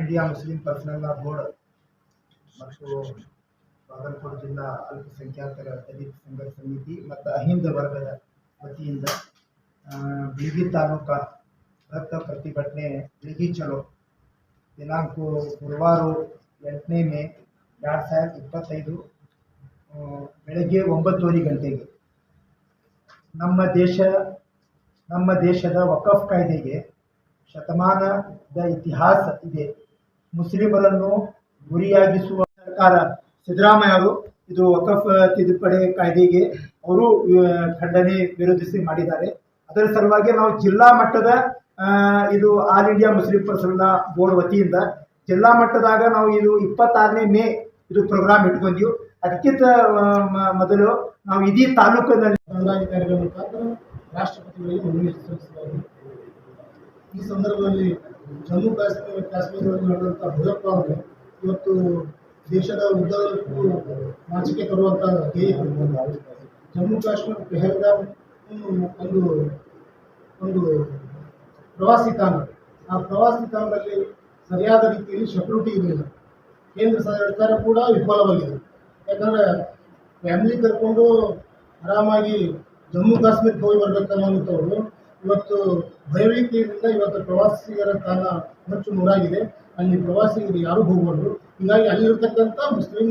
India Muslim personal law board ಮತ್ತು ಬಾಗಲಕೋಟೆ ಜಿಲ್ಲಾ ಅಲ್ಪಸಂಖ್ಯಾತರ ದಲಿತ ಸಂಘರ್ಷ ಸಮಿತಿ ಮತ್ತು ಅಹಿಂದ ವರ್ಗದ ವತಿಯಿಂದ ಬಿಳಿಗಿ ತಾಲೂಕಾ ರಕ್ತ ಪ್ರತಿಭಟನೆ ಬಿಳಿಗಿ ಚಲೋ. ದಿನಾಂಕ ಗುರುವಾರ ಎಂಟನೇ ಮೇ ಎರಡು ಸಾವಿರದ ಇಪ್ಪತ್ತೈದು ಬೆಳಗ್ಗೆ ಒಂಬತ್ತುವರೆ ಗಂಟೆಗೆ. ನಮ್ಮ ದೇಶ, ನಮ್ಮ ದೇಶದ ವಕಫ್ ಕಾಯ್ದೆಗೆ ಶತಮಾನದ ಇತಿಹಾಸ ಇದೆ. ಮುಸ್ಲಿಮರನ್ನು ಗುರಿಯಾಗಿಸುವ ಸರ್ಕಾರ ಸಿದ್ದರಾಮಯ್ಯ ಅವರು ಇದು ವಕಫ್ ತಿದ್ದುಪಡಿ ಕಾಯ್ದೆಗೆ ಅವರು ಖಂಡನೆ ವಿರೋಧಿಸಿ ಮಾಡಿದ್ದಾರೆ. ಅದರ ಸಲುವಾಗಿ ನಾವು ಜಿಲ್ಲಾ ಮಟ್ಟದ ಇದು all India Muslim personal board ವತಿಯಿಂದ ಜಿಲ್ಲಾ ಮಟ್ಟದಾಗ ನಾವು ಇದು ಇಪ್ಪತ್ತಾರನೇ ಮೇ ಇದು ಪ್ರೋಗ್ರಾಮ್ ಇಟ್ಕೊಂಡಿವಿ. ಅದಕ್ಕಿಂತ ಮೊದಲು ನಾವು ಇಡೀ ತಾಲೂಕಿನಲ್ಲಿ ರಾಷ್ಟ್ರಪತಿಗಳಿಗೆ ಈ ಸಂದರ್ಭದಲ್ಲಿ ಜಮ್ಮು ಕಾಶ್ಮೀರ, ಕಾಶ್ಮೀರದಲ್ಲಿ ನಡೆದಂಥ ಭಯೋತ್ಪಾದನೆ ಇವತ್ತು ದೇಶದ ಉದ್ದಕ್ಕೂ ನಾಚಿಕೆ ತರುವಂಥ ಧ್ಯೇಯ ಜಮ್ಮು ಕಾಶ್ಮೀರ ಪೆಹಲ್ಗಾಮ್ ಒಂದು ಒಂದು ಪ್ರವಾಸಿ ತಾಣ. ಆ ಪ್ರವಾಸಿ ತಾಣದಲ್ಲಿ ಸರಿಯಾದ ರೀತಿಯಲ್ಲಿ ಸೆಕ್ಯೂರಿಟಿ ಇರಲಿಲ್ಲ. ಕೇಂದ್ರ ಸರ್ಕಾರ ಕೂಡ ವಿಫಲವಾಗಿದೆ. ಯಾಕಂದರೆ ಫ್ಯಾಮಿಲಿ ಕರ್ಕೊಂಡು ಆರಾಮಾಗಿ ಜಮ್ಮು ಕಾಶ್ಮೀರಕ್ಕೆ ಹೋಗಿ ಬರ್ಬೇಕನ್ನೋಂಥವ್ರು ಇವತ್ತು ಭಯಭೀತಿಯಿಂದ ಇವತ್ತು ಪ್ರವಾಸಿಗರ ಕಾಲ ಹೆಚ್ಚು ನೂರಾಗಿದೆ. ಅಲ್ಲಿ ಪ್ರವಾಸಿಗರು ಯಾರು ಹೋಗಬಾರ್ದು. ಹೀಗಾಗಿ ಅಲ್ಲಿರ್ತಕ್ಕಂಥ ಮುಸ್ಲಿಂ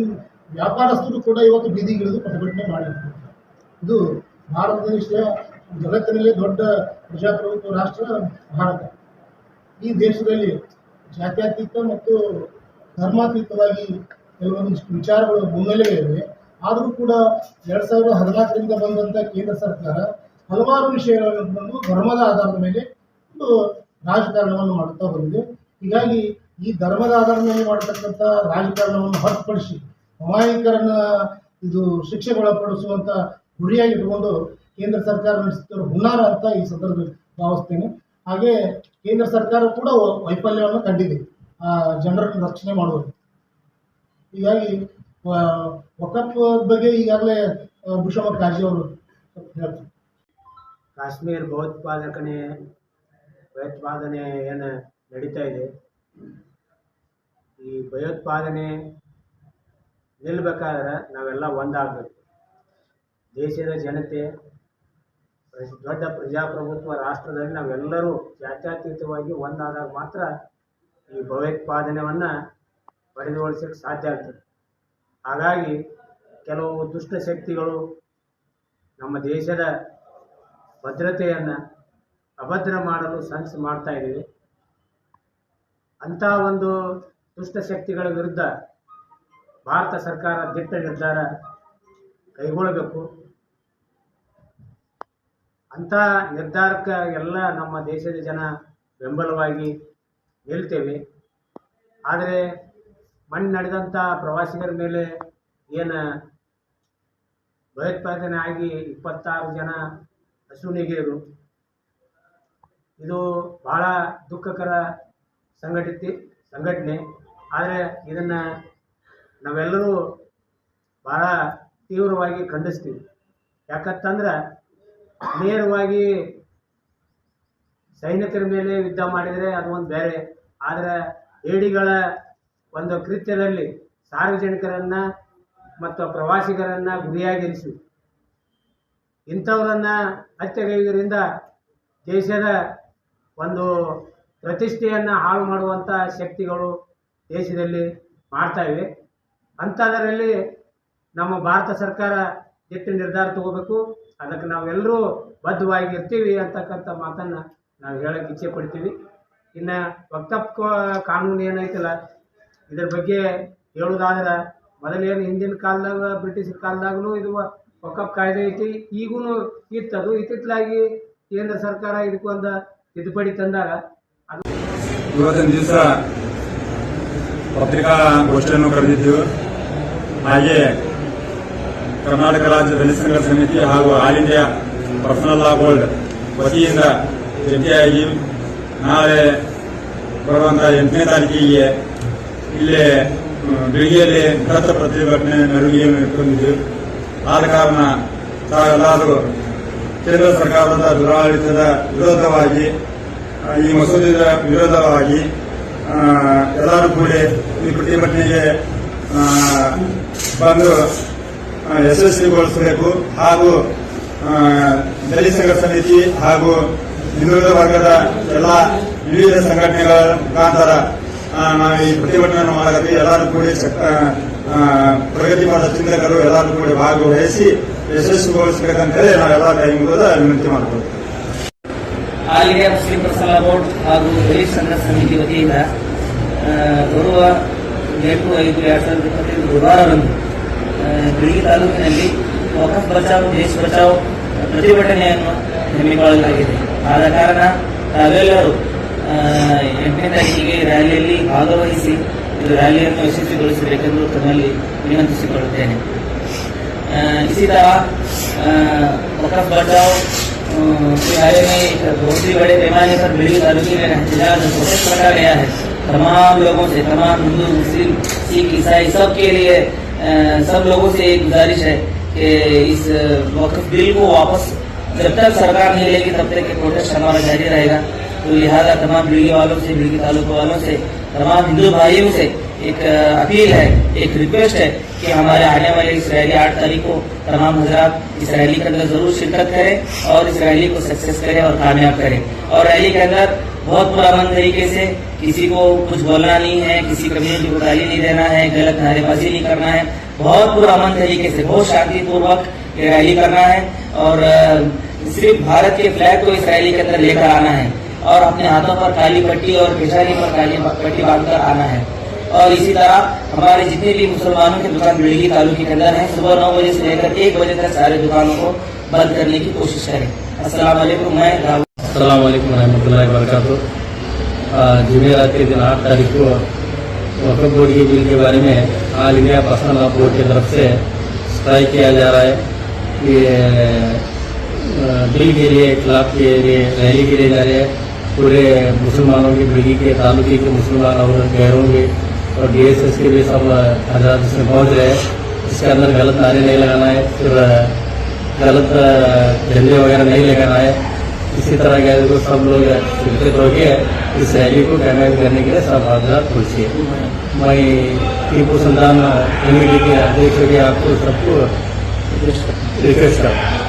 ವ್ಯಾಪಾರಸ್ಥರು ಕೂಡ ಇವತ್ತು ಬೀದಿಗಿಳಿದು ಪ್ರತಿಭಟನೆ ಮಾಡಿರ್ತಾರೆ. ಇದು ಭಾರತ ದೇಶ ಜಗತ್ತಿನಲ್ಲೇ ದೊಡ್ಡ ಪ್ರಜಾಪ್ರಭುತ್ವ ರಾಷ್ಟ್ರ ಭಾರತ. ಈ ದೇಶದಲ್ಲಿ ಜಾತ್ಯತೀತ ಮತ್ತು ಧರ್ಮಾತೀತವಾಗಿ ಕೆಲವೊಂದಿಷ್ಟು ವಿಚಾರಗಳು ಮುನ್ನೆಲೆಗಳಿವೆ ಆದರೂ ಕೂಡ ಎರಡು ಸಾವಿರದ ಹದಿನಾಲ್ಕರಿಂದ ಬಂದಂಥ ಕೇಂದ್ರ ಸರ್ಕಾರ ಹಲವಾರು ವಿಷಯಗಳನ್ನು ಧರ್ಮದ ಆಧಾರದ ಮೇಲೆ ಒಂದು ರಾಜಕಾರಣವನ್ನು ಮಾಡುತ್ತಾ ಬಂದಿದೆ. ಹೀಗಾಗಿ ಈ ಧರ್ಮದ ಆಧಾರದ ಮೇಲೆ ಮಾಡತಕ್ಕಂಥ ರಾಜಕಾರಣವನ್ನು ಹೊರತುಪಡಿಸಿ ಅಮಾಯಕರನ್ನ ಇದು ಶಿಕ್ಷೆಗೊಳಪಡಿಸುವಂಥ ಗುರಿಯಾಗಿ ಇಟ್ಕೊಂಡು ಕೇಂದ್ರ ಸರ್ಕಾರ ನಡೆಸುತ್ತಿರುವ ಹುನ್ನಾರ ಅಂತ ಈ ಸಂದರ್ಭದಲ್ಲಿ ಭಾವಿಸ್ತೇನೆ. ಹಾಗೆ ಕೇಂದ್ರ ಸರ್ಕಾರ ಕೂಡ ವೈಫಲ್ಯವನ್ನು ಕಂಡಿದೆ. ಆ ಜನರನ್ನು ರಕ್ಷಣೆ ಮಾಡುವುದು. ಹೀಗಾಗಿ ವಕಫ್ ಬಗ್ಗೆ ಈಗಾಗಲೇ ಭೂಷಣ ಕಾಜಿ ಅವರು ಹೇಳ್ತಾರೆ. ಕಾಶ್ಮೀರ ಭಯೋತ್ಪಾದಕನೆ ಭಯೋತ್ಪಾದನೆ ಏನು ನಡೀತಾ ಇದೆ? ಈ ಭಯೋತ್ಪಾದನೆ ನಿಲ್ಲಬೇಕಾದ್ರೆ ನಾವೆಲ್ಲ ಒಂದಾಗಬೇಕು. ದೇಶದ ಜನತೆ ದೊಡ್ಡ ಪ್ರಜಾಪ್ರಭುತ್ವ ರಾಷ್ಟ್ರದಲ್ಲಿ ನಾವೆಲ್ಲರೂ ಜಾತ್ಯತೀತವಾಗಿ ಒಂದಾದಾಗ ಮಾತ್ರ ಈ ಭಯೋತ್ಪಾದನೆಯನ್ನು ಹೊಡೆದೋಡಿಸೋಕ್ಕೆ ಸಾಧ್ಯ ಆಗ್ತದೆ. ಹಾಗಾಗಿ ಕೆಲವು ದುಷ್ಟ ಶಕ್ತಿಗಳು ನಮ್ಮ ದೇಶದ ಭದ್ರತೆಯನ್ನು ಅಭದ್ರ ಮಾಡಲು ಸನ್ಸ್ ಮಾಡ್ತಾ ಇದ್ದೀವಿ. ಅಂಥ ಒಂದು ದುಷ್ಟ ಶಕ್ತಿಗಳ ವಿರುದ್ಧ ಭಾರತ ಸರ್ಕಾರ ದಿಟ್ಟ ನಿರ್ಧಾರ ಕೈಗೊಳ್ಳಬೇಕು. ಅಂಥ ನಿರ್ಧಾರಕ್ಕೆ ಎಲ್ಲ ನಮ್ಮ ದೇಶದ ಜನ ಬೆಂಬಲವಾಗಿ ನಿಲ್ತೇವೆ. ಆದರೆ ಮಣ್ಣು ನಡೆದಂಥ ಪ್ರವಾಸಿಗರ ಮೇಲೆ ಏನು ಭಯೋತ್ಪಾದನೆ ಆಗಿ ಇಪ್ಪತ್ತಾರು ಜನ ಅಸುನೀಗಿರು ಇದು. ಬಹಳ ದುಃಖಕರ ಸಂಘಟಿತಿ, ಸಂಘಟನೆ. ಆದರೆ ಇದನ್ನು ನಾವೆಲ್ಲರೂ ಬಹಳ ತೀವ್ರವಾಗಿ ಖಂಡಿಸ್ತೀವಿ. ಯಾಕತ್ತಂದ್ರೆ ನೇರವಾಗಿ ಸೈನಿಕರ ಮೇಲೆ ಯುದ್ಧ ಮಾಡಿದರೆ ಅದು ಒಂದು ಬೇರೆ. ಆದರೆ ಏಡಿಗಳ ಒಂದು ಕೃತ್ಯದಲ್ಲಿ ಸಾರ್ವಜನಿಕರನ್ನು ಮತ್ತು ಪ್ರವಾಸಿಗರನ್ನು ಗುರಿಯಾಗಿರಿಸಿ ಇಂಥವರನ್ನು ಹತ್ಯೆಗೈದರಿಂದ ದೇಶದ ಒಂದು ಪ್ರತಿಷ್ಠೆಯನ್ನು ಹಾಳು ಮಾಡುವಂಥ ಶಕ್ತಿಗಳು ದೇಶದಲ್ಲಿ ಮಾಡ್ತಾ ಇವೆ. ಅಂಥದರಲ್ಲಿ ನಮ್ಮ ಭಾರತ ಸರ್ಕಾರ ಹೆಚ್ಚು ನಿರ್ಧಾರ ತಗೋಬೇಕು. ಅದಕ್ಕೆ ನಾವೆಲ್ಲರೂ ಬದ್ಧವಾಗಿ ಇರ್ತೀವಿ ಅಂತಕ್ಕಂಥ ಮಾತನ್ನು ನಾವು ಹೇಳಕ್ಕೆ ಇಚ್ಛೆ ಪಡ್ತೀವಿ. ಇನ್ನು ವಕ್ತಪ್ ಕಾನೂನು ಏನೈತಲ್ಲ, ಇದ್ರ ಬಗ್ಗೆ ಹೇಳೋದಾದ್ರೆ ಮೊದಲೇನು ಹಿಂದಿನ ಕಾಲದಾಗ ಬ್ರಿಟಿಷ್ ಕಾಲದಾಗಲೂ ಇದು ವಕಫ್ ಕಾಯ್ದೆ ಐತಿ. ಈಗೂ ಇತ್ತದು. ಇತ್ತಿತ್ತಲಾಗಿ ಕೇಂದ್ರ ಸರ್ಕಾರ ಇದಕ್ಕೊಂದು ತಿದ್ದುಪಡಿ ತಂದಾಗ ಇವತ್ತಿನ ದಿವಸ ಪತ್ರಿಕಾಗೋಷ್ಠಿಯನ್ನು ಕರೆದಿದ್ದೆವು. ಹಾಗೆ ಕರ್ನಾಟಕ ರಾಜ್ಯ ದಲಿತ ಸಂಘ ಸಮಿತಿ ಹಾಗೂ all India personal law board ವತಿಯಿಂದ ಜಂಟಿಯಾಗಿ ನಾಳೆ ಬರುವಂತಹ ಎಂಟನೇ ತಾರೀಕಿಗೆ ಇಲ್ಲಿ ಬೆಳಗ್ಗೆಯಲ್ಲಿ ಬೃಹತ್ ಪ್ರತಿಭಟನೆ ಮೆರವಣಿಗೆಯನ್ನು ಇಟ್ಕೊಂಡಿದ್ದೆವು. ಆದ ಕಾರಣ ತಾವೆಲ್ಲರೂ ಕೇಂದ್ರ ಸರ್ಕಾರದ ದುರಾಡಳಿತದ ವಿರೋಧವಾಗಿ ಈ ಮಸೂದೆಯ ವಿರೋಧವಾಗಿ ಎಲ್ಲರೂ ಕೂಡಿ ಈ ಪ್ರತಿಭಟನೆಗೆ ಬಂದು ಯಶಸ್ವಿಗೊಳಿಸಬೇಕು ಹಾಗೂ ದಲಿತ ಸಂಘ ಸಮಿತಿ ಹಾಗೂ ಹಿಂದುಳಿದ ವರ್ಗದ ಎಲ್ಲ ವಿವಿಧ ಸಂಘಟನೆಗಳ ಮುಖಾಂತರ ನಾವು ಈ ಪ್ರತಿಭಟನೆಯನ್ನು ಮಾಡಬೇಕು. ಎಲ್ಲರೂ ಕೂಡಿ ಪ್ರಗತಿಪರ ಚಿಂತಕರು ಎಲ್ಲರೂ ಕೂಡ ಭಾಗವಹಿಸಿ ಯಶಸ್ವಿಗೊಳಿಸಬೇಕಂತ ಹೇಳಿ ನಾವೆಲ್ಲ ಕೈ ಮುಗಿದ ವಿನಂತಿ ಮಾಡ್ಬೋದು. ಆಲ್ ಶ್ರೀ ಪ್ರಸಾದ ಬೋರ್ಡ್ ಹಾಗೂ ದಲಿತ ಸಂಘ ಸಮಿತಿ ವತಿಯಿಂದ ಬರುವ ಎಂಟು ಐದು ಎರಡ್ ಸಾವಿರದ ಇಪ್ಪತ್ತೈದು ಆ, ಬಿಳಿಗಿ ತಾಲೂಕಿನಲ್ಲಿ ವಕಫ್ ಬಚಾವ್ ದೇಶ ಬಚಾವ್ ಪ್ರತಿಭಟನೆಯನ್ನು ಹಮ್ಮಿಕೊಳ್ಳಲಾಗಿದೆ. ಆದ ಕಾರಣ ತಾವೆಲ್ಲರೂ ಎಂಟನೇ ತಾರೀಕಿಗೆ ರ್ಯಾಲಿಯಲ್ಲಿ ಭಾಗವಹಿಸಿ ಇದು ರ್ಯಾಲಿಯನ್ನು ಯಶಸ್ವಿಗೊಳಿಸಬೇಕೆಂದು ತಮ್ಮಲ್ಲಿ ವಿನಂತಿಸಿಕೊಳ್ಳುತ್ತೇನೆ अ, इसी तरह अ, वकफ बचाओ अ, के बारे में एक बहुत ही बड़े पैमाने पर बिल्डिंग तालुकी में एहतजाज घोषित रखा गया है तमाम लोगों से तमाम हिंदू मुस्लिम सिख ईसाई सब के लिए अ, सब लोगों से एक गुजारिश है कि इस वक्फ बिल को वापस जब तक सरकार नहीं लेगी तब तक ये प्रोटेस्ट हमारा जारी रहेगा तो लिहाजा तमाम बिल्डिंग वालों से बिल्डिंग तालुकों वालों से तमाम हिंदू भाइयों से एक अपील है, एक रिक्वेस्ट है कि हमारे आने वाले इस रैली आठ तारीख को तमाम हजरात इस रैली के अंदर ज़रूर शिरकत करें और इस रैली को सक्सेस करें और कामयाब करें। और रैली के अंदर बहुत पुरान तरीके से किसी को कुछ बोलना नहीं है, किसी कम्युनिटी को गाली नहीं देना है, गलत नारेबाजी नहीं करना है। बहुत पुरान तरीके से, बहुत शांतिपूर्वक ये रैली करना है और सिर्फ़ भारत के फ्लैग को इस रैली के अंदर लेकर आना है। और अपने हाथों पर काली पट्टी और पेशानी पर काली पट्टी बांधकर आना है। और इसी तरह हमारे जितने भी मुसलमानों के दुकान बिल्डिंगी तालुके के अंदर है, सुबह नौ बजे से लेकर एक बजे तक सारे दुकानों को बंद करने की कोशिश करें। वालेकुम मैं अल्लाम वरहमल वर्क जुमेरात के दिन आठ तारीख को वक्फ बोर्ड के बिल के बारे में all India personal law board की तरफ़ से स्ट्राइक किया जा रहा है। ये बिल के लिए खिलाफ के लिए, रैली के लिए जा रहे हैं। पूरे मुसलमानों के बिल्ली के तालुके के मुसलमान और गैरों के और डी एस एस के भी सब हजरात इसमें पहुँच रहे हैं। इसके अंदर गलत नारे नहीं लगाना है, फिर गलत झंडे वगैरह नहीं लगाना है। इसी तरह के को सब लोग शिरकत होके इस रैली को कामयाब करने के लिए सब हाजरात खुशी है मैं टीपू सुल्तान कमेटी के अध्यक्ष के आपको सबको रिक्वेस्ट करता हूँ।